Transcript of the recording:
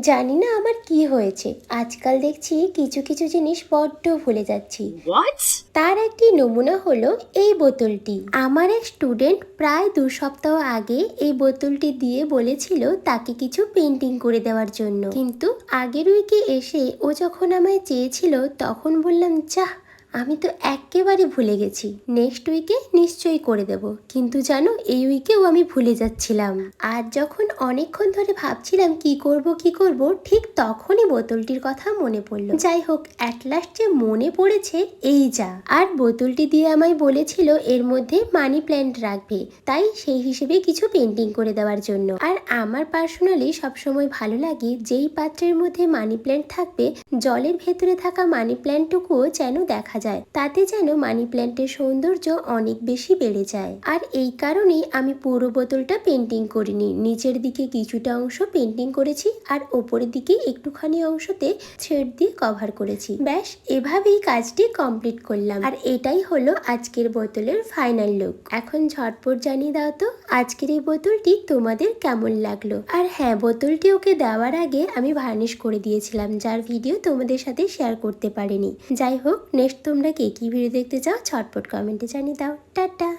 জানি না আমার কি হয়েছে। আজকাল দেখছি কিছু কিছু জিনিস বড্ড ভুলে যাচ্ছি। তার একটি নমুনা হলো এই বোতলটি। আমার এক স্টুডেন্ট প্রায় দু সপ্তাহ আগে এই বোতলটি দিয়ে বলেছিল তাকে কিছু পেন্টিং করে দেওয়ার জন্য। কিন্তু আগের উইকে এসে ও যখন আমায় চেয়েছিল তখন বললাম যা আমি তো একেবারে ভুলে গেছি। নেক্সট উইকে নিশ্চয়ই করে দেব। কিন্তু জানো, এই উইকেও আমি ভুলে যাচ্ছিলাম। আর যখন অনেকক্ষণ ধরে ভাবছিলাম কি করব কি করব, ঠিক তখনই বোতলটির কথা মনে পড়ল। যাই হোক অ্যাট লাস্ট যে মনে পড়েছে, এই যা। আর বোতলটি দিয়ে আমায় বলেছিল, এর মধ্যে মানি প্ল্যান্ট রাখবে। তাই সেই হিসেবে কিছু পেন্টিং করে দেওয়ার জন্য। আর আমার পার্সোনালি সবসময় ভালো লাগে যেই পাত্রের মধ্যে মানি প্ল্যান্ট থাকবে, জলের ভেতরে থাকা মানি প্ল্যান্টটুকুও যেন দেখা যায়। তাতে যেন মানি প্ল্যান্টের সৌন্দর্য অনেক বেশি বেড়ে যায়। আর এই কারণেই আমি পুরো বোতলটা পেন্টিং করিনি। নিচের দিকে কিছুটা অংশ পেন্টিং করেছি আর ওপরের দিকে একটুখানি অংশতে ছেড় দিয়ে কভার করেছি। ব্যাস, এভাবেই কাজটি কমপ্লিট করলাম। আর এটাই হলো আজকের বোতলের ফাইনাল লুক এখন ঝটপট জানিয়ে দাও তো, আজকের এই বোতলটি তোমাদের কেমন লাগল। আর হ্যাঁ বোতলটি ওকে দেওয়ার আগে আমি ভার্নিশ করে দিয়েছিলাম, যার ভিডিও তোমাদের সাথে শেয়ার করতে পারিনি। যাই হোক নেক্সট তোমরা কে কি ভিডিও দেখতে চাও, ছটপট কমেন্টে জানিয়ে দাও। টাটা!